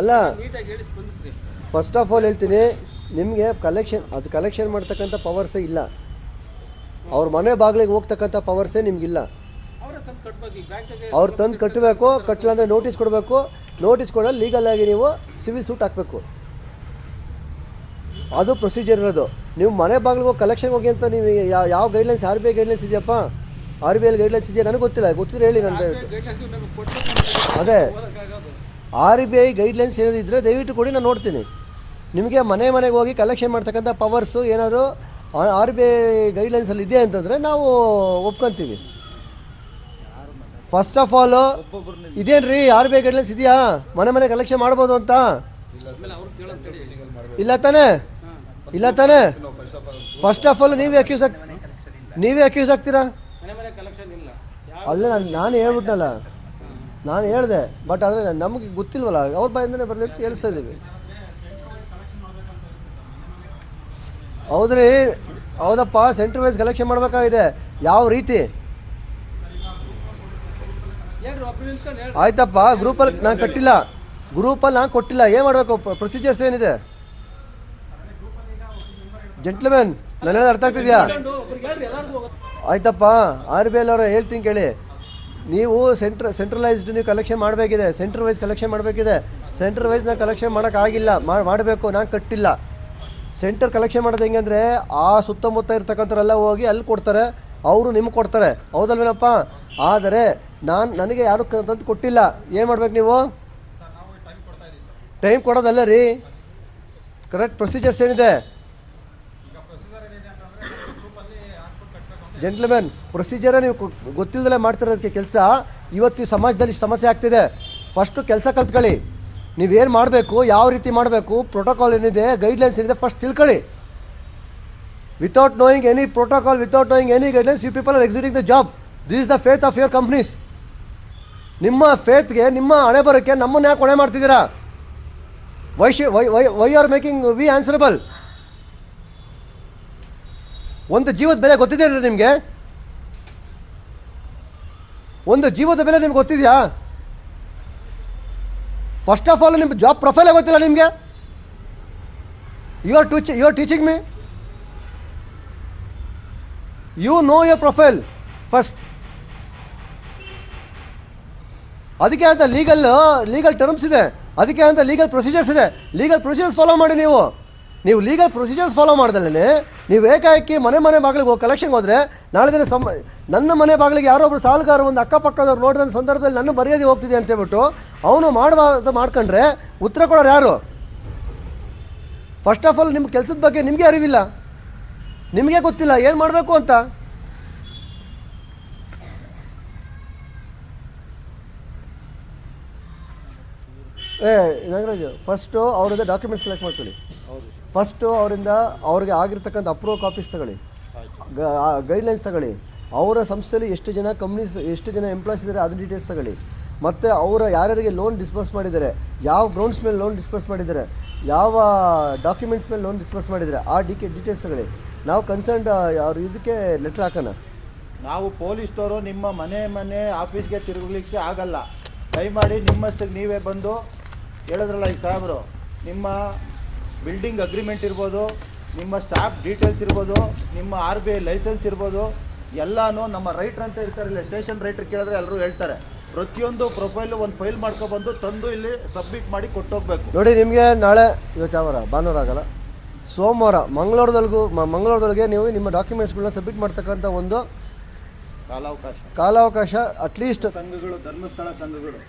ಅಲ್ಲ first of all ಹೇಳ್ತೀನಿ ನಿಮಗೆ ಕಲೆಕ್ಷನ್ ಅದು ಕಲೆಕ್ಷನ್ ಮಾಡ್ತಕ್ಕಂಥ ಪವರ್ಸೇ ಇಲ್ಲ. ಅವ್ರ ಮನೆ ಬಾಗಿಲಿಗೆ ಹೋಗ್ತಕ್ಕಂಥ ಪವರ್ಸೇ ನಿಮಗಿಲ್ಲ. ಅವರೇ ತಂದು ಕಟ್ಟಬೇಕು ಕಟ್ಟಲ್ಲ ಅಂದರೆ ನೋಟಿಸ್ ಕೊಡಬೇಕು. ನೋಟಿಸ್ ಕೊಡಲು ಲೀಗಲ್ ಆಗಿ ನೀವು ಸಿವಿಲ್ ಸೂಟ್ ಹಾಕಬೇಕು. ಅದು ಪ್ರೊಸೀಜರ್ ಇರೋದು. ನೀವು ಮನೆ ಬಾಗಿಲಿಗೆ ಹೋಗಿ ಕಲೆಕ್ಷನ್ ಹೋಗಿ ಅಂತ ನೀವು ಯಾವ guidelines R B I guidelines ಇದೆಯಪ್ಪ? ಆರ್ ಬಿ ಐ ಗೈಡ್ಲೈನ್ಸ್ ಇದೆಯಾ? ನನಗೆ ಗೊತ್ತಿಲ್ಲ ಗೊತ್ತಿದ್ರೆ ಹೇಳಿ ನಾನು ಅದೇ. ಆರ್ ಬಿ ಐ ಗೈಡ್ಲೈನ್ಸ್ ಏನಾದರೂ ಇದ್ದರೆ ದಯವಿಟ್ಟು ಕೊಡಿ, ನಾನು ನೋಡ್ತೀನಿ. ನಿಮಗೆ ಮನೆ ಮನೆಗೆ ಹೋಗಿ ಕಲೆಕ್ಷನ್ ಮಾಡ್ತಕ್ಕಂಥ ಪವರ್ಸು ಏನಾದರೂ ಆರ್ ಬಿ ಐ ಗೈಡ್ಲೈನ್ಸಲ್ಲಿ ಇದೆಯಾ ಅಂತಂದರೆ ನಾವು ಒಪ್ಕೊತೀವಿ. ಫಸ್ಟ್ ಆಫ್ ಆಲ್ ರೀ ಆರ್ ಬಿ ಐ ಗೈಡ್ಲೈನ್ಸ್ ಇದೆಯಾ? ಮನೆ ಮನೆ ಕಲೆಕ್ಷನ್ ಮಾಡ್ಬೋದು ಅಂತ? ಇಲ್ಲ ತಾನೇ? ಇಲ್ಲ ತಾನೇ? ಫಸ್ಟ್ ಆಫ್ ಆಲ್ ನೀವೇ ಅಕ್ಯೂಸ್ ನೀವೇ ಅಕ್ಯೂಸ್ ಆಗ್ತೀರಾ? ಅಲ್ಲ ನಾನು ಹೇಳ್ಬಿಟ್ನಲ್ಲ. ನಾನು ಹೇಳಿದೆ ಬಟ್ ಆದರೆ ನಮಗೆ ಗೊತ್ತಿಲ್ವಲ್ಲ, ಅವ್ರ ಬಾಯಿಂದನೇ ಬರಲಿ ಅಂತ ಕೇಳಿಸ್ತಾ ಇದ್ದೀವಿ. ಹೌದ್ರಿ, ಹೌದಪ್ಪ ಸೆಂಟ್ರ್ ವೈಸ್ ಕಲೆಕ್ಷನ್ ಮಾಡಬೇಕಾಗಿದೆ. ಯಾವ ರೀತಿ? ಆಯ್ತಪ್ಪ, ಗ್ರೂಪಲ್ಲಿ ನಾನು ಕಟ್ಟಿಲ್ಲ. ಗ್ರೂಪಲ್ಲಿ ನಾನು ಕೊಟ್ಟಿಲ್ಲ. ಏನು ಮಾಡಬೇಕು? ಪ್ರೊಸೀಜರ್ಸ್ ಏನಿದೆ? ಜೆಂಟ್ಲಮೆನ್ ನನ್ನ ಅರ್ಥ ಆಗ್ತಿದ್ಯಾ? ಆಯ್ತಪ್ಪ ಆರ್ ಬಿ ಎಲ್ ಅವರ ಹೇಳ್ತೀನಿ ಕೇಳಿ. ನೀವು ಸೆಂಟ್ರ ಸೆಂಟ್ರಲೈಸ್ಡ್ ನೀವು ಕಲೆಕ್ಷನ್ ಮಾಡಬೇಕಿದೆ ಸೆಂಟ್ರ್ ವೈಸ್ ಕಲೆಕ್ಷನ್ ಮಾಡಬೇಕಿದೆ. ಸೆಂಟ್ರ್ ವೈಸ್ ನಾನು ಕಲೆಕ್ಷನ್ ಮಾಡೋಕ್ಕಾಗಿಲ್ಲ ಮಾಡಬೇಕು, ನಾನು ಕಟ್ಟಿಲ್ಲ. ಸೆಂಟರ್ ಕಲೆಕ್ಷನ್ ಮಾಡೋದು ಹೆಂಗೆ ಅಂದರೆ, ಆ ಸುತ್ತಮುತ್ತ ಇರ್ತಕ್ಕಂಥವ್ರೆಲ್ಲ ಹೋಗಿ ಅಲ್ಲಿ ಕೊಡ್ತಾರೆ, ಅವರು ನಿಮ್ಗೆ ಕೊಡ್ತಾರೆ. ಹೌದಲ್ವೇನಪ್ಪ? ಆದರೆ, ನಾನು, ನನಗೆ ಯಾರು ತಂದು ಕೊಟ್ಟಿಲ್ಲ. ಏನು ಮಾಡ್ಬೇಕು ನೀವು? ಟೈಮ್ ಕೊಡೋದಲ್ಲ ರೀ. ಕರೆಕ್ಟ್ ಪ್ರೊಸೀಜರ್ಸ್ ಏನಿದೆ? ಜೆಂಟ್ಲ್ಮೆನ್ ಪ್ರೊಸೀಜರೇ ನೀವು ಗೊತ್ತಿಲ್ಲದೆ ಮಾಡ್ತಿರೋದಕ್ಕೆ ಕೆಲಸ. ಇವತ್ತು ಸಮಾಜದಲ್ಲಿ ಸಮಸ್ಯೆ ಆಗ್ತಿದೆ. ಫಸ್ಟು ಕೆಲಸ ಕಲ್ತ್ಕೊಳ್ಳಿ. ನೀವೇನು ಮಾಡಬೇಕು, ಯಾವ ರೀತಿ ಮಾಡಬೇಕು ಪ್ರೋಟೋಕಾಲ್ ಏನಿದೆ ಗೈಡ್ಲೈನ್ಸ್ ಏನಿದೆ ಫಸ್ಟ್ ತಿಳ್ಕೊಳ್ಳಿ. Without knowing any protocol without knowing any guidelines you people are exciting the job this is the faith of your companies ನಿಮ್ಮ ಫೇತ್ಗೆ ನಿಮ್ಮ ಹಣೆ ಬರೋಕ್ಕೆ ನಮ್ಮನ್ನು ಯಾಕೆ ಹೊಣೆ ಮಾಡ್ತಿದ್ದೀರಾ why she why why why are making we answerable ಒಂದು ಜೀವದ ಬೆಲೆ ಗೊತ್ತಿದೆ ನಿಮಗೆ? ಒಂದು ಜೀವದ ಬೆಲೆ ನಿಮ್ಗೆ ಗೊತ್ತಿದೆಯಾ? ಫಸ್ಟ್ ಆಫ್ ಆಲ್ ನಿಮ್ಮ ಜಾಬ್ ಪ್ರೊಫೈಲೇ ಗೊತ್ತಿಲ್ಲ ನಿಮಗೆ? You are teach you are teaching me you know your profile first ಅದಕ್ಕೆ ಅಂತ ಲೀಗಲ್ ಲೀಗಲ್ ಟರ್ಮ್ಸ್ ಇದೆ. ಅದಕ್ಕೆ ಅಂತ ಲೀಗಲ್ ಪ್ರೊಸೀಜರ್ಸ್ ಇದೆ. ಲೀಗಲ್ ಪ್ರೊಸೀಜರ್ಸ್ ಫಾಲೋ ಮಾಡಿ ನೀವು. ನೀವು ಲೀಗಲ್ ಪ್ರೊಸೀಜರ್ಸ್ ಫಾಲೋ ಮಾಡ್ದಲ್ಲೇ ನೀವು ಏಕಾಏಕಿ ಮನೆ ಮನೆ ಬಾಗಿಲಿಗೆ ಹೋಗಿ ಕಲೆಕ್ಷನ್ಗೆ ಹೋದರೆ, ನಾಳೆ ದಿನ ಸಮ, ನನ್ನ ಮನೆ ಬಾಗಿಲಿಗೆ ಯಾರೋ ಒಬ್ಬರು ಸಾಲುಗಾರರು ಒಂದು ಅಕ್ಕಪಕ್ಕದವ್ರು ನೋಡಿದ ಸಂದರ್ಭದಲ್ಲಿ ನನ್ನ ಮರ್ಯಾದೆ ಹೋಗ್ತಿದೆ ಅಂತ ಹೇಳ್ಬಿಟ್ಟು ಅವನು ಮಾಡುವ ಮಾಡ್ಕೊಂಡ್ರೆ ಉತ್ತರ ಕೊಡೋರು ಯಾರು? ಫಸ್ಟ್ ಆಫ್ ಆಲ್ ನಿಮ್ಮ ಕೆಲಸದ ಬಗ್ಗೆ ನಿಮಗೆ ಅರಿವಿಲ್ಲ. ನಿಮಗೆ ಗೊತ್ತಿಲ್ಲ, ಏನು ಮಾಡಬೇಕು ಅಂತ? ಏ ನಾಗರಾಜು ಫಸ್ಟು ಅವ್ರದ್ದೇ ಡಾಕ್ಯುಮೆಂಟ್ಸ್ ಕಲೆಕ್ಟ್ ಮಾಡ್ಕೊಳ್ಳಿ. ಫಸ್ಟು ಅವರಿಂದ ಅವ್ರಿಗೆ ಆಗಿರ್ತಕ್ಕಂಥ ಅಪ್ರೂವ್ ಕಾಪೀಸ್ ತಗೊಳ್ಳಿ. ಗೈಡ್ಲೈನ್ಸ್ ತಗೊಳ್ಳಿ. ಅವರ ಸಂಸ್ಥೆಯಲ್ಲಿ ಎಷ್ಟು ಜನ ಕಂಪ್ನೀಸ್ ಎಷ್ಟು ಜನ ಎಂಪ್ಲಾಯ್ಸ್ ಇದ್ದಾರೆ ಅದ್ರ ಡೀಟೇಲ್ಸ್ ತಗೊಳ್ಳಿ. ಮತ್ತು ಅವರ ಯಾರ್ಯಾರಿಗೆ ಲೋನ್ ಡಿಸ್ಪರ್ಸ್ ಮಾಡಿದ್ದಾರೆ, ಯಾವ ಗ್ರೌಂಡ್ಸ್ ಮೇಲೆ ಲೋನ್ ಡಿಸ್ಪರ್ಸ್ ಮಾಡಿದ್ದಾರೆ, ಯಾವ ಡಾಕ್ಯುಮೆಂಟ್ಸ್ ಮೇಲೆ ಲೋನ್ ಡಿಸ್ಪರ್ಸ್ ಮಾಡಿದ್ದಾರೆ, ಆ ಡಿ ಕೆ ಡೀಟೇಲ್ಸ್ ತಗೊಳ್ಳಿ. ನಾವು ಕನ್ಸರ್ನ್ ಅವ್ರ ಇದಕ್ಕೆ ಲೆಟ್ರ್ ಹಾಕೋಣ. ನಾವು ಪೊಲೀಸ್ನವರು ನಿಮ್ಮ ಮನೆ ಮನೆ ಆಫೀಸ್ಗೆ ತಿರುಗಲಿಕ್ಕೆ ಆಗಲ್ಲ. ದಯಮಾಡಿ ನಿಮ್ಮಷ್ಟಕ್ಕೆ ನೀವೇ ಬಂದು ಹೇಳಿದ್ರಲ್ಲ ಈ ಸಾಹೇಬರು. ನಿಮ್ಮ ಬಿಲ್ಡಿಂಗ್ ಅಗ್ರಿಮೆಂಟ್ ಇರ್ಬೋದು ನಿಮ್ಮ ಸ್ಟಾಫ್ ಡೀಟೇಲ್ಸ್ ಇರ್ಬೋದು ನಿಮ್ಮ ಆರ್ ಬಿ ಐ ಲೈಸೆನ್ಸ್ ಇರ್ಬೋದು ಎಲ್ಲನೂ ನಮ್ಮ ರೈಟ್ರ್ ಅಂತ ಇರ್ತಾರಲ್ಲ ಸ್ಟೇಷನ್ ರೈಟ್ರ್ ಕೇಳಿದ್ರೆ ಎಲ್ಲರೂ ಹೇಳ್ತಾರೆ. ಪ್ರತಿಯೊಂದು ಪ್ರೊಫೈಲು ಒಂದು ಫೈಲ್ ಮಾಡ್ಕೊಬಂದು ತಂದು ಇಲ್ಲಿ ಸಬ್ಮಿಟ್ ಮಾಡಿ ಕೊಟ್ಟೋಗ್ಬೇಕು. ನೋಡಿ ನಿಮಗೆ ನಾಳೆ ಇವತ್ತು ಯಾವಾರ ಭಾನುವಾರ ಆಗಲ್ಲ. ಸೋಮವಾರ ಮಂಗಳೂರದೊಳಗೂ ಮಂಗಳೂರದೊಳಗೆ ನೀವು ನಿಮ್ಮ ಡಾಕ್ಯುಮೆಂಟ್ಸ್ಗಳನ್ನ ಸಬ್ಮಿಟ್ ಮಾಡ್ತಕ್ಕಂಥ ಒಂದು ಕಾಲಾವಕಾಶ. ಕಾಲಾವಕಾಶ ಅಟ್ಲೀಸ್ಟ್ ಸಂಘಗಳು ಧರ್ಮಸ್ಥಳ ಸಂಘಗಳು.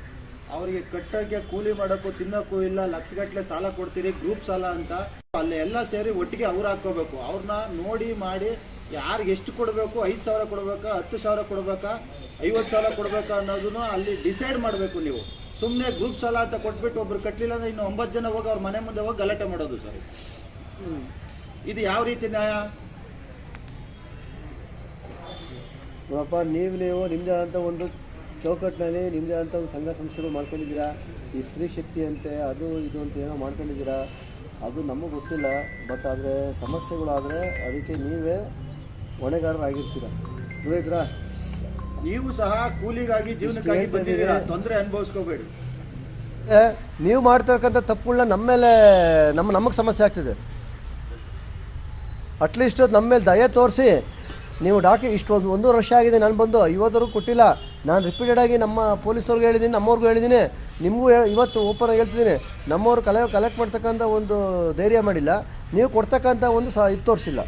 ಅವರಿಗೆ ಕಟ್ಟಕ್ಕೆ ಕೂಲಿ ಮಾಡೋಕ್ಕೂ ತಿನ್ನೋಕ್ಕೂ ಇಲ್ಲ, ಲಕ್ಷಗಟ್ಟಲೆ ಸಾಲ ಕೊಡ್ತೀರಿ ಗ್ರೂಪ್ ಸಾಲ ಅಂತ. ಅಲ್ಲಿ ಎಲ್ಲ ಸೇರಿ ಒಟ್ಟಿಗೆ ಅವ್ರು ಹಾಕೋಬೇಕು ಅವ್ರನ್ನ ನೋಡಿ ಮಾಡಿ ಯಾರಿಗೆ ಎಷ್ಟು ಕೊಡಬೇಕು, ಐದು ಸಾವಿರ ಕೊಡಬೇಕಾ, ಹತ್ತು ಸಾವಿರ ಕೊಡಬೇಕಾ, ಐವತ್ತು ಸಾವಿರ ಕೊಡಬೇಕಾ ಅನ್ನೋದನ್ನು ಅಲ್ಲಿ ಡಿಸೈಡ್ ಮಾಡಬೇಕು ನೀವು. ಸುಮ್ಮನೆ ಗ್ರೂಪ್ ಸಾಲ ಅಂತ ಕೊಟ್ಬಿಟ್ಟು ಒಬ್ರು ಕಟ್ಟಲಿಲ್ಲ ಅಂದ್ರೆ ಇನ್ನು ಒಂಬತ್ತು ಜನ ಹೋಗಿ ಅವ್ರ ಮನೆ ಮುಂದೆ ಹೋಗಿ ಗಲಾಟೆ ಮಾಡೋದು ಸರ್. ಇದು ಯಾವ ರೀತಿ ನ್ಯಾಯ? ನೋಡಪ್ಪ ನೀವು ನೀವು ನಿಮ್ಮದೇ ಆದಂಥ ಒಂದು ಚೌಕಟ್ಟಿನಲ್ಲಿ ನಿಮ್ಮದೇ ಆದಂಥ ಒಂದು ಸಂಘ ಸಂಸ್ಥೆಗಳು ಮಾಡ್ಕೊಂಡಿದ್ದೀರಾ? ಈ ಸ್ತ್ರೀ ಶಕ್ತಿ ಅಂತೆ ಅದು ಇದು ಅಂತ ಏನೋ ಮಾಡ್ಕೊಂಡಿದ್ದೀರಾ? ಅದು ನಮಗೆ ಗೊತ್ತಿಲ್ಲ ಬಟ್ ಆದರೆ ಸಮಸ್ಯೆಗಳಾದರೆ ಅದಕ್ಕೆ ನೀವೇ ಹೊಣೆಗಾರರಾಗಿರ್ತೀರ. ಗೊತ್ತಾಯ್ತಾ ನೀವು ಸಹ ಕೂಲಿಗಾಗಿ ಜೀವನಕ್ಕಾಗಿ ಬಂದಿದ್ದೀರಾ? ತೊಂದರೆ ಅನುಭವಿಸ್ಕೋಬೇಡಿ. ನೀವು ಮಾಡ್ತಕ್ಕಂಥ ತಪ್ಪುಗಳನ್ನ ನಮ್ಮ ಮೇಲೆ ನಮ್ಮ ನಮಗೆ ಸಮಸ್ಯೆ ಆಗ್ತಿದೆ. ಅಟ್ಲೀಸ್ಟ್ ನಮ್ಮ ಮೇಲೆ ದಯೆ ತೋರಿಸಿ ನೀವು ಡಾಕ್ಯು ಒಂದು ಒಂದೂವರೆ ವರ್ಷ ಆಗಿದೆ, ನಾನು ಬಂದು ಇವತ್ತರೂ ಕೊಟ್ಟಿಲ್ಲ. ನಾನು ರಿಪೀಟೆಡ್ ಆಗಿ ನಮ್ಮ ಪೊಲೀಸವ್ರಿಗೆ ಹೇಳಿದ್ದೀನಿ, ನಮ್ಮವ್ರಿಗೂ ಹೇಳಿದ್ದೀನಿ. ನಿಮಗೂ ಇವತ್ತು ಓಪನ್ ಹೇಳ್ತಿದ್ದೀನಿ. ನಮ್ಮವ್ರು ಕಲೆ ಕಲೆಕ್ಟ್ ಮಾಡ್ತಕ್ಕಂಥ ಒಂದು ಧೈರ್ಯ ಮಾಡಿಲ್ಲ. ನೀವು ಕೊಡ್ತಕ್ಕಂಥ ಒಂದು ಸಹ ಇದು ತೋರಿಸಿಲ್ಲ.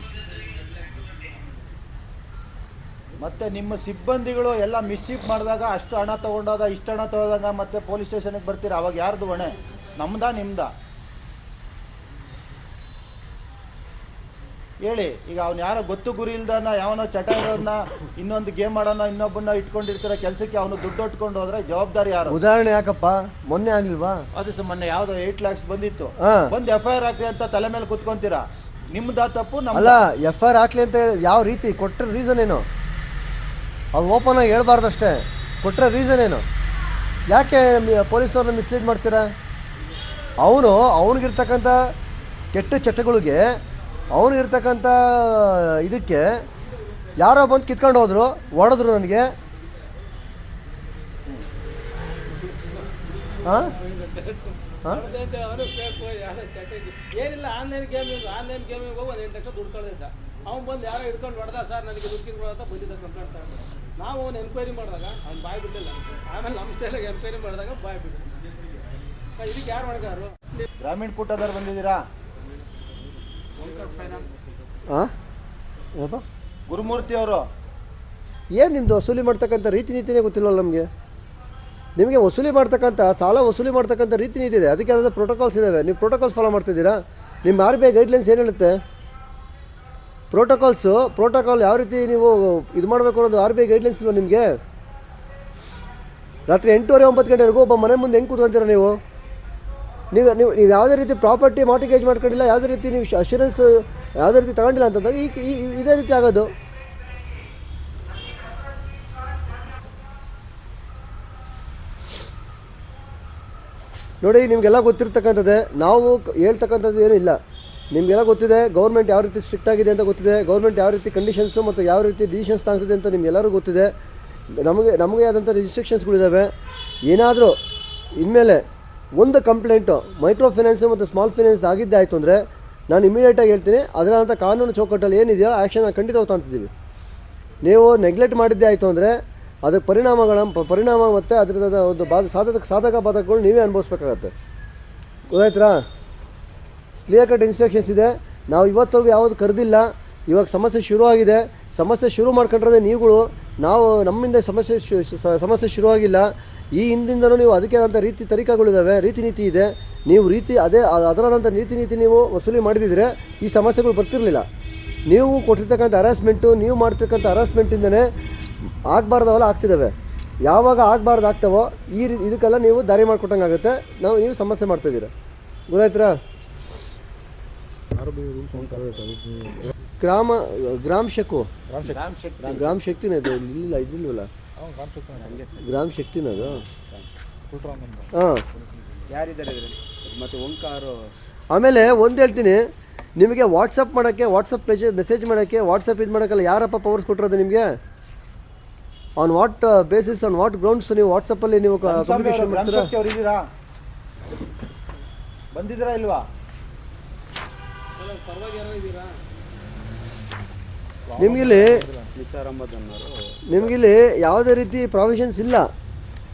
ಮತ್ತೆ ನಿಮ್ಮ ಸಿಬ್ಬಂದಿಗಳು ಎಲ್ಲ ಮಿಸ್ಚೀಫ್ ಮಾಡಿದಾಗ ಅಷ್ಟು ಹಣ ತಗೊಂಡಾಗ ಇಷ್ಟು ಹಣ ತೊಗೊಂಡಾಗ ಮತ್ತೆ ಪೊಲೀಸ್ ಸ್ಟೇಷನ್ಗೆ ಬರ್ತೀರಾ? ಅವಾಗ ಯಾರ್ದು ಹೊಣೆ? ನಮ್ದಾ, ನಿಮ್ದಾ? ಹೇಳಿ ಈಗ ಅವ್ನು ಯಾರೋ ಗೊತ್ತು ಗುರಿ ಇಲ್ದನ ಯಾವನೋ ಚಟ ಇರೋದನ್ನ ಇನ್ನೊಂದು ಗೇಮ್ ಆಡೋಣ ಇನ್ನೊಬ್ಬನ ಇಟ್ಕೊಂಡಿರ್ತಾರೆ ಕೆಲಸಕ್ಕೆ ಅವನು ದುಡ್ಡು ಹೊಟ್ಕೊಂಡು ಹೋದ್ರೆ ಜವಾಬ್ದಾರಿ ಯಾರು? ಉದಾಹರಣೆ ಯಾಕಪ್ಪ? ಮೊನ್ನೆ ಆಗಿಲ್ವಾ ಅದು ಸರ್ ಮೊನ್ನೆ ಯಾವ್ದೋ ಏಟ್ ಲ್ಯಾಕ್ಸ್ ಬಂದಿತ್ತು. ಹಾ. ಬಂದು ಎಫ್ ಐ ಆರ್ ಹಾಕ್ರಿ ಅಂತ ತಲೆ ಮೇಲೆ ಕುತ್ಕೊಂತೀರಾ? ನಿಮ್ದ ತಪ್ಪು ನಮ್ಮ ಅಲ್ಲ ಎಫ್ ಐ ಆರ್ ಹಾಕ್ಲಿ ಅಂತ ಹೇಳಿ ಯಾವ ರೀತಿ? ಕೊಟ್ಟರೆ ರೀಸನ್ ಏನು? ಅವ್ರು ಓಪನ್ ಆಗಿ ಹೇಳ್ಬಾರ್ದು ಅಷ್ಟೇ ಕೊಟ್ಟರೆ ರೀಸನ್ ಏನು? ಯಾಕೆ ಪೊಲೀಸವ್ರನ್ನ ಮಿಸ್ಲೀಡ್ ಮಾಡ್ತೀರಾ? ಅವನು ಅವನಿಗಿರ್ತಕ್ಕಂಥ ಕೆಟ್ಟ ಚಟಗಳಿಗೆ ಅವನಿಗಿರ್ತಕ್ಕಂಥ ಇದಕ್ಕೆ ಯಾರೋ ಬಂದು ಕಿತ್ಕೊಂಡು ಹೋದ್ರು ಹೊಡೆದ್ರು ನನಗೆ. ಹಾಂ ಹಾಂ ಅವನು ಯಾರೋ ಚಟ ಏನಿಲ್ಲ ಆನ್ಲೈನ್ ಗೇಮಿಂಗ್ ಆನ್ಲೈನ್ ಗೇಮಿಂಗ್ ಹೋಗಿ ಒಂದು ಎಂಟು ಲಕ್ಷ ದುಡ್ಡು ಕಳೆದಿದ್ದ. ಅವ್ನು ಬಂದು ಯಾರೋ ಹಿಡ್ಕೊಂಡು ಹೊಡೆದ ಸರ್ ನನಗೆ ದುಡ್ಡು ಅಂತ ಬಂದಿದ್ದ ಕಂಪ್ಲೇಂಟ್ ತಗೊಂಡು ನಾವು ಅವ್ನು ಎನ್ಕ್ವೈರಿ ಮಾಡಿದಾಗ ಅವ್ನು ಬಾಯ್ ಬಿಟ್ಟಿಲ್ಲ. ಆಮೇಲೆ ನಮ್ಮ ಸ್ಟೈಲಾಗಿ ಎನ್ಕ್ವೈರಿ ಮಾಡಿದಾಗ ಬಾಯ್ ಬಿಟ್ಟು ಇದಕ್ಕೆ ಯಾರು ಹೊಣೆಗಾರರು? ಗ್ರಾಮೀಣ ಕೂಟದವ್ರು ಬಂದಿದ್ದೀರಾ? ಹಾಂ ಏನಪ್ಪ? ಗುರುಮೂರ್ತಿ ಅವರು. ಏನು ನಿಮ್ಮದು ವಸೂಲಿ ಮಾಡ್ತಕ್ಕಂಥ ರೀತಿ ನೀತಿನೇ ಗೊತ್ತಿಲ್ಲವಲ್ಲ ನಮಗೆ? ನಿಮಗೆ ವಸೂಲಿ ಮಾಡ್ತಕ್ಕಂಥ ಸಾಲ ವಸೂಲಿ ಮಾಡ್ತಕ್ಕಂಥ ರೀತಿ ನೀತಿ ಇದೆ. ಅದಕ್ಕೆ ಅದಾದ ಪ್ರೋಟೋಕಾಲ್ಸ್ ಇದ್ದಾವೆ ನೀವು ಪ್ರೋಟೋಕಾಲ್ಸ್ ಫಾಲೋ ಮಾಡ್ತಿದ್ದೀರಾ? ನಿಮ್ಮ ಆರ್ ಬಿ ಐ ಗೈಡ್ಲೈನ್ಸ್ ಏನು ಹೇಳುತ್ತೆ? ಪ್ರೋಟೋಕಾಲ್ಸು ಪ್ರೋಟೋಕಾಲ್ ಯಾವ ರೀತಿ ನೀವು ಇದು ಮಾಡಬೇಕು ಅನ್ನೋದು ಆರ್ ಬಿ ಐ ಗೈಡ್ಲೈನ್ಸ್ ಇಲ್ವಾ ನಿಮಗೆ? ರಾತ್ರಿ ಎಂಟೂವರೆ ಒಂಬತ್ತು ಗಂಟೆವರೆಗೂ ಒಬ್ಬ ಮನೆ ಮುಂದೆ ಹೆಂಗೆ ಕೂತ್ಕೊಂತೀರಾ ನೀವು? ನೀವು ನೀವು ನೀವು ಯಾವುದೇ ರೀತಿ ಪ್ರಾಪರ್ಟಿ ಮಾರ್ಟಿಗೇಜ್ ಮಾಡ್ಕೊಂಡಿಲ್ಲ, ಯಾವುದೇ ರೀತಿ ನೀವು ಅಶ್ಯೂರೆನ್ಸ್ ಯಾವುದೇ ರೀತಿ ತಗೊಂಡಿಲ್ಲ ಅಂತಂದಾಗ ಈ ಇದೇ ರೀತಿ ಆಗೋದು. ನೋಡಿ, ನಿಮಗೆಲ್ಲ ಗೊತ್ತಿರ್ತಕ್ಕಂಥದ್ದೇ, ನಾವು ಹೇಳ್ತಕ್ಕಂಥದ್ದು ಏನೂ ಇಲ್ಲ. ನಿಮಗೆಲ್ಲ ಗೊತ್ತಿದೆ ಗೌರ್ಮೆಂಟ್ ಯಾವ ರೀತಿ ಸ್ಟ್ರಿಕ್ಟ್ ಆಗಿದೆ ಅಂತ ಗೊತ್ತಿದೆ ಗೌರ್ಮೆಂಟ್ ಯಾವ ರೀತಿ ಕಂಡೀಷನ್ಸು ಮತ್ತು ಯಾವ ರೀತಿ ಡಿಸಿಷನ್ಸ್ ತಾಗ್ತದೆ ಅಂತ ನಿಮ್ಗೆಲ್ಲರೂ ಗೊತ್ತಿದೆ. ನಮಗೆ ನಮಗೆ ಆದಂಥ ರಿಸ್ಟ್ರಿಕ್ಷನ್ಸ್ಗಳಿದ್ದಾವೆ ಏನಾದರೂ, ಇನ್ಮೇಲೆ ಒಂದು ಕಂಪ್ಲೇಂಟು ಮೈಕ್ರೋ ಫೈನಾನ್ಸ್ ಮತ್ತು ಸ್ಮಾಲ್ ಫೈನಾನ್ಸ್ ಆಗಿದ್ದೆ ಆಯಿತು ಅಂದರೆ ನಾನು ಇಮಿಡಿಯೇಟಾಗಿ ಹೇಳ್ತೀನಿ ಅದರಂಥ ಕಾನೂನು ಚೌಕಟ್ಟಲ್ಲಿ ಏನಿದೆಯೋ ಆ್ಯಕ್ಷನ್ ಖಂಡಿತ ತಗೊಂತಿದ್ದೀವಿ ನೀವು ನೆಗ್ಲೆಕ್ಟ್ ಮಾಡಿದ್ದೇ ಆಯಿತು ಅಂದರೆ ಅದಕ್ಕೆ ಪರಿಣಾಮಗಳ ಪರಿಣಾಮ ಮತ್ತು ಅದರದ ಒಂದು ಬಾಧ, ಸಾಧಕ ಸಾಧಕ ಬಾಧಕಗಳು ನೀವೇ ಅನುಭವಿಸ್ಬೇಕಾಗತ್ತೆ. ಗೊತ್ತಾಯ್ತಾ ಕ್ಲಿಯರ್ ಕಟ್ ಇನ್ಸ್ಟ್ರಕ್ಷನ್ಸ್ ಇದೆ. ನಾವು ಇವತ್ತವರೆಗೂ ಯಾವುದು ಕರೆದಿಲ್ಲ. ಇವಾಗ ಸಮಸ್ಯೆ ಶುರು ಆಗಿದೆ ಸಮಸ್ಯೆ ಶುರು ಮಾಡ್ಕೊಂಡ್ರೆ ನೀವುಗಳು. ನಾವು ನಮ್ಮಿಂದ ಸಮಸ್ಯೆ ಶು- ಸಮಸ್ಯೆ ಶುರುವಾಗಿಲ್ಲ. ಈ ಹಿಂದಿಂದಲೂ ನೀವು ಅದಕ್ಕೆ ಆದಂಥ ರೀತಿ ತರೀಕಾಗಳಿದ್ದಾವೆ ರೀತಿ ನೀತಿ ಇದೆ. ನೀವು ರೀತಿ ಅದೇ ಅದರಾದಂಥ ರೀತಿ ನೀತಿ ನೀವು ವಸೂಲಿ ಮಾಡಿದಿದ್ರೆ ಈ ಸಮಸ್ಯೆಗಳು ಬರ್ತಿರಲಿಲ್ಲ. ನೀವು ಕೊಟ್ಟಿರ್ತಕ್ಕಂಥ ಹರಾಸ್ಮೆಂಟು ನೀವು ಮಾಡ್ತಕ್ಕಂಥ ಹರಾಸ್ಮೆಂಟಿಂದನೇ ಆಗಬಾರ್ದವೆಲ್ಲ ಆಗ್ತಿದ್ದಾವೆ. ಯಾವಾಗ ಆಗಬಾರ್ದು ಆಗ್ತವೋ ಈ ರೀ ಇದಕ್ಕೆಲ್ಲ ನೀವು ದಾರಿ ಮಾಡಿಕೊಟ್ಟಂಗೆ ಆಗುತ್ತೆ ನಾವು ನೀವು ಸಮಸ್ಯೆ ಮಾಡ್ತಿದ್ದೀರ? ಗೊತ್ತಾಯ್ತಾ ಗ್ರಾಮ ಗ್ರಾಮ ಶಕು. ಗ್ರಾಮ ಶಕ್ತಿನೇ ಇಲ್ಲ ಇದಿಲ್ವಲ್ಲ? ಗ್ರಾಮ ಶಕ್ತಿನದು? ಹಾಂ. ಯಾರಿದ್ದಾರೆ ಮತ್ತೆ ಓಂಕಾರು ಆಮೇಲೆ ಒಂದು ಹೇಳ್ತೀನಿ ನಿಮಗೆ ವಾಟ್ಸಪ್ ಮಾಡೋಕ್ಕೆ ವಾಟ್ಸಪ್ ಮೆಸೇಜ್ ಮೆಸೇಜ್ ಮಾಡೋಕ್ಕೆ ವಾಟ್ಸಪ್ ಇದು ಮಾಡೋಕ್ಕಲ್ಲ ಯಾರಪ್ಪ ಪವರ್ಸ್ ಕೊಟ್ಟಿರೋದು ನಿಮಗೆ? On what basis on what grounds ನೀವು ವಾಟ್ಸಪ್ಪಲ್ಲಿ ನೀವು ಕಮ್ಯುನಿಕೇಶನ್ ಮಾಡ್ತೀರಾ? ಬಂದಿದ್ದೀರಾ ಇಲ್ವಾ ಪರವಾಗಿ ಯಾರೋ ಇದ್ದೀರಾ ನಿಮಗಿಲ್ಲಿ ನಿಮಗಿಲ್ಲಿ ಯಾವುದೇ ರೀತಿ ಪ್ರಾವಿಷನ್ಸ್ ಇಲ್ಲ.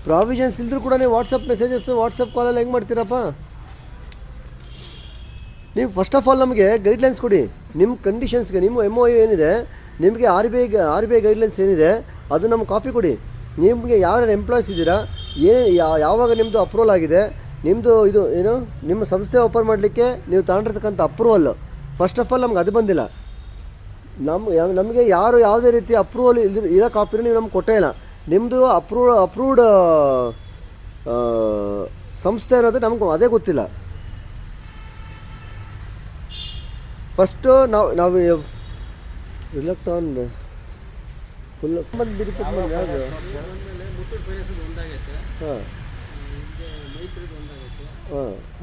ಪ್ರಾವಿಷನ್ಸ್ ಇಲ್ದ್ರೂ ಕೂಡ ನೀವು ವಾಟ್ಸಪ್ ಮೆಸೇಜಸ್ ವಾಟ್ಸಪ್ ಕಾಲಲ್ಲಿ ಹೆಂಗೆ ಮಾಡ್ತೀರಪ್ಪ? ನೀವು ಫಸ್ಟ್ ಆಫ್ ಆಲ್ ನಮಗೆ ಗೈಡ್ಲೈನ್ಸ್ ಕೊಡಿ. ನಿಮ್ಮ ಕಂಡೀಷನ್ಸ್ಗೆ ನಿಮ್ಮ ಎಂ ಒ ಏನಿದೆ, ನಿಮಗೆ R B I R B I guidelines ಏನಿದೆ, ಅದು ನಮ್ಗೆ ಕಾಪಿ ಕೊಡಿ. ನಿಮಗೆ ಯಾರ್ಯಾರು ಎಂಪ್ಲಾಯ್ಸ್ ಇದ್ದೀರಾ ಏನು ಯಾವಾಗ ನಿಮ್ಮದು ಅಪ್ರೂವಲ್ ಆಗಿದೆ ನಿಮ್ಮದು ಇದು ಏನು, ನಿಮ್ಮ ಸಂಸ್ಥೆ ಓಪನ್ ಮಾಡಲಿಕ್ಕೆ ನೀವು ತಗೊಂಡಿರ್ತಕ್ಕಂಥ ಅಪ್ರೂವಲ್ ಫಸ್ಟ್ ಆಫ್ ಆಲ್ ನಮ್ಗೆ ಅದು ಬಂದಿಲ್ಲ. ನಮ್ಮ ನಮಗೆ ಯಾರು ಯಾವುದೇ ರೀತಿ ಅಪ್ರೂವಲ್ ಇಲ್ದಿರ ಇರೋ ಕಾಪಿನ ನೀವು ನಮ್ಗೆ ಕೊಟ್ಟೇ ಇಲ್ಲ. ನಿಮ್ಮದು ಅಪ್ರೂವ್ ಅಪ್ರೂವ್ಡ್ ಸಂಸ್ಥೆ ಅನ್ನೋದು ನಮ್ಗೆ ಅದೇ ಗೊತ್ತಿಲ್ಲ. ಫಸ್ಟು ನಾವು ನಾವು ಇಲೆಕ್ಟ್ರಾನ್ ಫುಲ್ ಬಂದು ಹಾಂ ಹಿಂಗೆ ಮೈತ್ರಿದು ಒಂದಾಗೈತೆ ಹಾಂ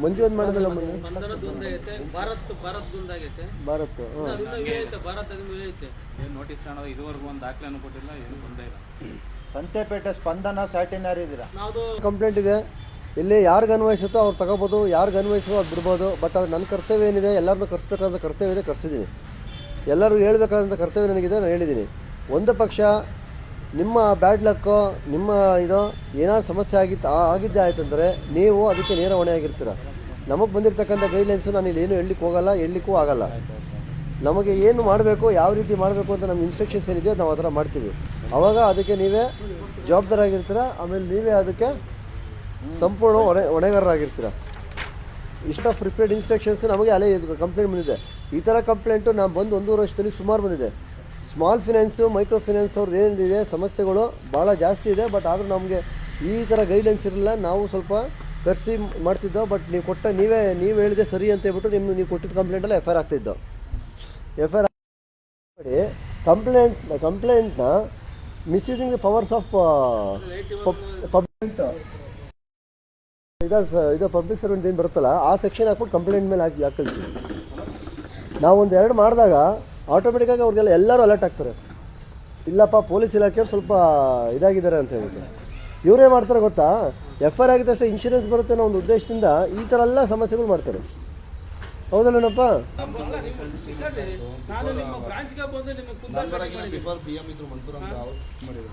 ಮಂಜು ಒಂದು ಮಾಡಿದಲ್ಲ ಮೊನ್ನೆ? ಸ್ಪಂದನದ್ದು ಒಂದಾಗೈತೆ ಭಾರತ್ ಭಾರತ್ ಒಂದಾಗೈತೆ ಭಾರತ್ ಅದರಿಂದ ಇವೆ ಐತೆ ಭಾರತ್ ಇವೆ ಐತೆ. ಏನು ನೋಟಿಸ್ ತಗೊಳೋದು ಇದುವರೆಗೂ ಒಂದು ದಾಖಲೆನೂ ಕೊಟ್ಟಿಲ್ಲ ಏನು ಬಂದೇ ಇಲ್ಲ. ಸಂತೆಪೇಟೆ ಸ್ಪಂದನ ಸ್ಯಾಟಿನರ್ ಇದ್ದೀರಾ ನಾವು ಕಂಪ್ಲೇಂಟ್ ಇದೆ. ಇಲ್ಲಿ ಯಾರಿಗೆ ಅನ್ವಯಿಸುತ್ತೋ ಅವ್ರು ತಗೋಬೋದು ಯಾರಿಗೆ ಅನ್ವಯಿಸೋ ಅದು ಬಿಡ್ಬೋದು ಬಟ್ ಅದು ನನ್ನ ಕರ್ತವ್ಯ ಏನಿದೆ ಎಲ್ಲರನ್ನೂ ಕರ್ಸ್ಬೇಕಾದಂಥ ಕರ್ತವ್ಯ ಇದೆ ಕರ್ಸಿದ್ದೀನಿ ಎಲ್ಲರೂ ಹೇಳ್ಬೇಕಾದಂಥ ಕರ್ತವ್ಯ ನನಗಿದೆ ನಾನು ಹೇಳಿದ್ದೀನಿ ಒಂದು ಪಕ್ಷ ನಿಮ್ಮ ಬ್ಯಾಡ್ ಲಕ್ಕು ನಿಮ್ಮ ಇದು ಏನಾದ್ರು ಸಮಸ್ಯೆ ಆಗಿತ್ತು ಆಗಿದ್ದೆ ಆಯ್ತಂದರೆ ನೀವು ಅದಕ್ಕೆ ನೇರ ಹೊಣೆ ಆಗಿರ್ತೀರ. ನಮಗೆ ಬಂದಿರತಕ್ಕಂಥ ಗೈಡ್ಲೈನ್ಸು ನಾನು ಇಲ್ಲಿ ಏನು ಹೇಳಲಿಕ್ಕೆ ಹೋಗಲ್ಲ, ಹೇಳಲಿಕ್ಕೂ ಆಗಲ್ಲ. ನಮಗೆ ಏನು ಮಾಡಬೇಕು, ಯಾವ ರೀತಿ ಮಾಡಬೇಕು ಅಂತ ನಮ್ಮ ಇನ್ಸ್ಟ್ರಕ್ಷನ್ಸ್ ಏನಿದೆಯೋ ನಾವು ಆ ಮಾಡ್ತೀವಿ. ಅವಾಗ ಅದಕ್ಕೆ ನೀವೇ ಜವಾಬ್ದಾರಾಗಿರ್ತೀರ, ಆಮೇಲೆ ನೀವೇ ಅದಕ್ಕೆ ಸಂಪೂರ್ಣ ಹೊಣೆ ಹೊಣೆಗಾರರಾಗಿರ್ತೀರ. ಇಷ್ಟ ಪ್ರಿಪೇರ್ಡ್ ಇನ್ಸ್ಟ್ರಕ್ಷನ್ಸ್ ನಮಗೆ ಅಲ್ಲೇ ಕಂಪ್ಲೇಂಟ್ ಬಂದಿದೆ. ಈ ಥರ ಕಂಪ್ಲೇಂಟು ನಾನು ಬಂದು ಒಂದೂವರೆ ವರ್ಷದಲ್ಲಿ ಸುಮಾರು ಬಂದಿದೆ. ಸ್ಮಾಲ್ ಫಿನಾನ್ಸು ಮೈಕ್ರೋ ಫಿನಾನ್ಸ್ ಅವ್ರದ್ದು ಏನಿದೆ ಸಮಸ್ಯೆಗಳು ಭಾಳ ಜಾಸ್ತಿ ಇದೆ ಬಟ್ ಆದರೂ ನಮಗೆ ಈ ಥರ ಗೈಡೆನ್ಸ್ ಇರಲಿಲ್ಲ. ನಾವು ಸ್ವಲ್ಪ ಕರೆಸಿ ಮಾಡ್ತಿದ್ದೋ ಬಟ್ ನೀವು ಕೊಟ್ಟ ನೀವೇ, ನೀವು ಹೇಳಿದೆ ಸರಿ ಅಂತ ಹೇಳ್ಬಿಟ್ಟು ನಿಮ್ಮ ನೀವು ಕೊಟ್ಟಿದ್ದ ಕಂಪ್ಲೇಂಟಲ್ಲಿ ಎಫ್ ಐ ಆರ್ ಆಗ್ತಿದ್ದೋ. F I R complaint ಕಂಪ್ಲೇಂಟ್ನ misusing the powers of public ಇದು ಇದು ಪಬ್ಲಿಕ್ ಸರ್ವೆಂಟ್ ಏನು ಬರುತ್ತಲ್ಲ, ಆ ಸೆಕ್ಷನ್ ಹಾಕ್ಬಿಟ್ಟು ಕಂಪ್ಲೇಂಟ್ ಮೇಲೆ ಹಾಕಿ ಹಾಕಿ ನಾವೊಂದು ಎರಡು ಮಾಡಿದಾಗ ಆಟೋಮೆಟಿಕ್ಕಾಗಿ ಅವ್ರಿಗೆಲ್ಲ ಎಲ್ಲರೂ ಅಲರ್ಟ್ ಆಗ್ತಾರೆ. ಇಲ್ಲಪ್ಪ, ಪೊಲೀಸ್ ಇಲಾಖೆ ಸ್ವಲ್ಪ ಇದಾಗಿದ್ದಾರೆ ಅಂತ ಹೇಳ್ಬಿಟ್ಟು. ಇವರೇ ಮಾಡ್ತಾರೆ ಗೊತ್ತಾ? ಎಫ್ ಆರ್ ಆಗಿದ ಇನ್ಶೂರೆನ್ಸ್ ಬರುತ್ತೆ ಅನ್ನೋ ಒಂದು ಉದ್ದೇಶದಿಂದ ಈ ಥರ ಎಲ್ಲ ಸಮಸ್ಯೆಗಳು ಮಾಡ್ತಾರೆ. ಹೌದಲ್ಲೇನಪ್ಪ?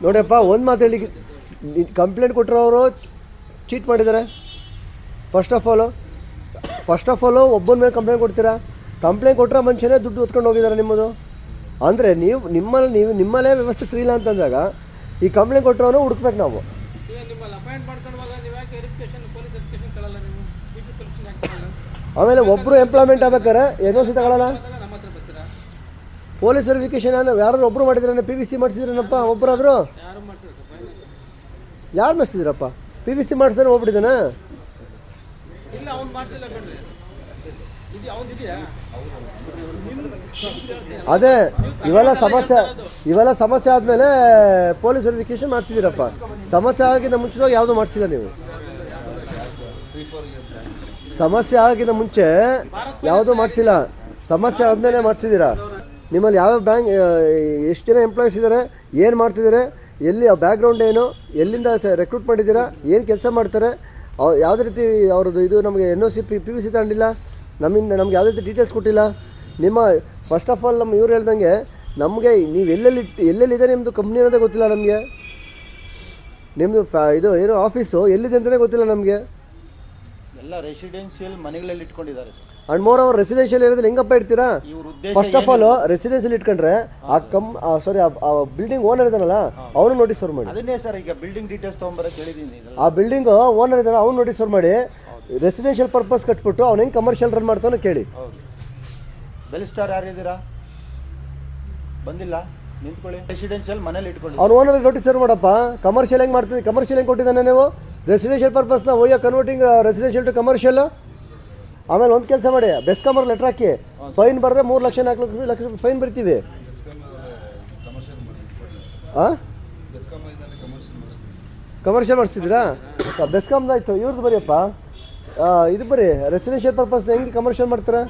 ನೋಡಪ್ಪ, ಒಂದು ಮಾತು ಹೇಳಿ. ಕಂಪ್ಲೇಂಟ್ ಕೊಟ್ಟಿರೋರು ಚೀಟ್ ಮಾಡಿದ್ದಾರೆ. First of all first of all ಒಬ್ಬನ ಮೇಲೆ ಕಂಪ್ಲೇಂಟ್ ಕೊಡ್ತೀರಾ? ಕಂಪ್ಲೇಂಟ್ ಕೊಟ್ಟರೆ ಮನುಷ್ಯನೇ ದುಡ್ಡು ಹೊತ್ಕೊಂಡು ಹೋಗಿದ್ದಾರೆ ನಿಮ್ಮದು. ಅಂದರೆ ನೀವು ನಿಮ್ಮಲ್ಲಿ ನೀವು ನಿಮ್ಮಲ್ಲೇ ವ್ಯವಸ್ಥೆ ಸರಿ ಇಲ್ಲ ಅಂತಂದಾಗ ಈ ಕಂಪ್ಲೇಂಟ್ ಕೊಟ್ಟರೋನು ಹುಡುಕ್ಬೇಕು ನಾವು. ಆಮೇಲೆ ಒಬ್ಬರು ಎಂಪ್ಲಾಯ್ಮೆಂಟ್ ಆಗ್ಬೇಕಾರೆ ಎನ್ ಸಿ ತಗೊಳ್ಳಲ್ಲ ಪೊಲೀಸ್ ವೆರಿಫಿಕೇಶನ್ ಅನ್ನು ಯಾರು ಒಬ್ಬರು ಮಾಡಿದ್ರೆ ಪಿ ವಿ ಸಿ ಮಾಡಿಸಿದ್ರೇನಪ್ಪ ಒಬ್ಬರಾದ್ರು ಯಾರು ಮಾಡಿಸಿದ್ರಪ್ಪ? ಪಿ ವಿ ಸಿ ಮಾಡಿಸಿದ್ರೆ ಹೋಗ್ಬಿಟ್ಟಿದ್ದಾನೆ? ಅದೇ, ಇವೆಲ್ಲ ಸಮಸ್ಯೆ ಇವೆಲ್ಲ ಸಮಸ್ಯೆ ಆದಮೇಲೆ ಪೊಲೀಸ್ ವೆರಿಫಿಕೇಶನ್ ಮಾಡಿಸಿದ್ದೀರಪ್ಪ. ಸಮಸ್ಯೆ ಆಗಿದ್ದ ಮುಂಚಿತವಾಗಿ ಯಾವುದು ಮಾಡಿಸಿಲ್ಲ ನೀವು. ಸಮಸ್ಯೆ ಆಗಿದ್ದ ಮುಂಚೆ ಯಾವುದು ಮಾಡಿಸಿಲ್ಲ. ಸಮಸ್ಯೆ ಆದಮೇಲೆ ಮಾಡಿಸಿದ್ದೀರಾ. ನಿಮ್ಮಲ್ಲಿ ಯಾವ ಬ್ಯಾಂಕ್ ಎಷ್ಟು ಜನ ಎಂಪ್ಲಾಯೀಸ್ ಇದ್ದಾರೆ ಏನು ಮಾಡ್ತಿದ್ದಾರೆ ಎಲ್ಲಿ ಬ್ಯಾಕ್ಗ್ರೌಂಡ್ ಏನು, ಎಲ್ಲಿಂದ ರೆಕ್ರೂಟ್ ಮಾಡಿದ್ದೀರಾ, ಏನು ಕೆಲಸ ಮಾಡ್ತಾರೆ ಯಾವ ಯಾವುದೇ ರೀತಿ ಅವ್ರದ್ದು ಇದು ನಮಗೆ N O C P P V C ತಗೊಂಡಿಲ್ಲ. ನಮ್ಮಿಂದ ನಮ್ಗೆ ಯಾವುದೇ ರೀತಿ ಡೀಟೇಲ್ಸ್ ಕೊಟ್ಟಿಲ್ಲ. ನಿಮ್ಮ ಫಸ್ಟ್ ಆಫ್ ಆಲ್ ನಮ್ಮ ಇವ್ರು ಹೇಳ್ದಂಗೆ ನಮಗೆ ನೀವು ಎಲ್ಲೆಲ್ಲಿ ಎಲ್ಲೆಲ್ಲಿದೆ ನಿಮ್ಮದು ಕಂಪ್ನಿ ಅನ್ನೋದೇ ಗೊತ್ತಿಲ್ಲ ನಮಗೆ. ನಿಮ್ಮದು ಫ್ಯಾ ಇದು ಏನು ಆಫೀಸು ಎಲ್ಲಿದೆ ಅಂತಲೇ ಗೊತ್ತಿಲ್ಲ ನಮಗೆ. ಎಲ್ಲ ರೆಸಿಡೆನ್ಷಿಯಲ್ ಮನೆಗಳಲ್ಲಿ ಇಟ್ಕೊಂಡಿದ್ದಾರೆ ಅಂಡ್ ಮೋರ್ ಅವರ್ ರೆಸಿಡೆನ್ಷಿಯಲ್ ಏರಿಯಾದಲ್ಲಿ ಹೆಂಗಪ್ಪ ಇಡ್ತೀರಾ? ಇವ್ರ ಉದ್ದೇಶ ಫಸ್ಟ್ ಆಫ್ ಆಲ್ ರೆಸಿಡೆನ್ಷಿಯಲ್ ಇಟ್ಕೊಂಡ್ರೆ ಆ ಕಮ್ ಸಾರಿ ಆ ಬಿಲ್ಡಿಂಗ್ ಓನರ್ ಇದಾನಲ್ಲ ಅವನು ನೋಟಿಸ್ ಅವ್ರು ಮಾಡಿ. ಅದನ್ನೇ ಸರ್ ಈಗ ಬಿಲ್ಡಿಂಗ್ ಡೀಟೇಲ್ಸ್ ತೊಗೊಂಬರ ಕೇಳಿದ್ದೀನಿ ಆ ಬಿಲ್ಡಿಂಗ್ ಓನರ್ ಇದ್ದಾನೆ ಅವ್ನು ನೋಟಿಸ್ ಅವ್ರು ಮಾಡಿ. ರೆಸಿಡೆನ್ಷಿಯಲ್ ಪರ್ಪಸ್ ಕಟ್ಬಿಟ್ಟು ಅವ್ನು ಹೆಂಗೆ ಕಮರ್ಷಿಯಲ್ ರನ್ ಮಾಡ್ತಾನೋ ಕೇಳಿ. ಹೌದು. ಸ್ಟಾರ್ ಯಾರಿದ್ದೀರಾ ಬಂದಿಲ್ಲ ನಿಂತ್ಕೊಳ್ಳಿ. ರೆಸಿಡೆನ್ಷಿಯಲ್ ಮನೇಲಿ ಇಟ್ಕೊಂಡಿದ್ದೀವಿ ಅವ್ನು ಓನರ್ ನೋಟಿಸ್ ಸರ್ ಮಾಡಪ್ಪ? ಕಮರ್ಷಿಯಲ್ ಹೆಂಗೆ ಮಾಡ್ತೀವಿ ಕಮರ್ಷಿಯಲ್ ಹೆಂಗೆ ಕೊಟ್ಟಿದ್ದಾನೆ ನೀವು? Residential ಪರ್ಪಸ್ನ OYO converting residential to commercial ಆಮೇಲೆ ಒಂದು ಕೆಲಸ ಮಾಡಿ ಬೆಸ್ಕಾಮರ್ ಲೆಟ್ರ್ ಹಾಕಿ. ಫೈನ್ ಬರೆದ್ರೆ ಮೂರು ಲಕ್ಷ ನಾಲ್ಕು ಲಕ್ಷ ಲಕ್ಷ ಫೈನ್ ಬರ್ತೀವಿ. ಹಾಂ ಕಮರ್ಷಿಯಲ್ ಮಾಡಿಸಿದ್ರಾ ಬೆಸ್ಕಾಮ್ದು ಆಯಿತು ಇವ್ರದ್ದು ಬರೆಯಪ್ಪ. ಇದು ಬರೀ ರೆಸಿಡೆನ್ಷಿಯಲ್ ಪರ್ಪಸ್ ಹೆಂಗೆ ಕಮರ್ಷಿಯಲ್ ಮಾಡ್ತಾರೆ?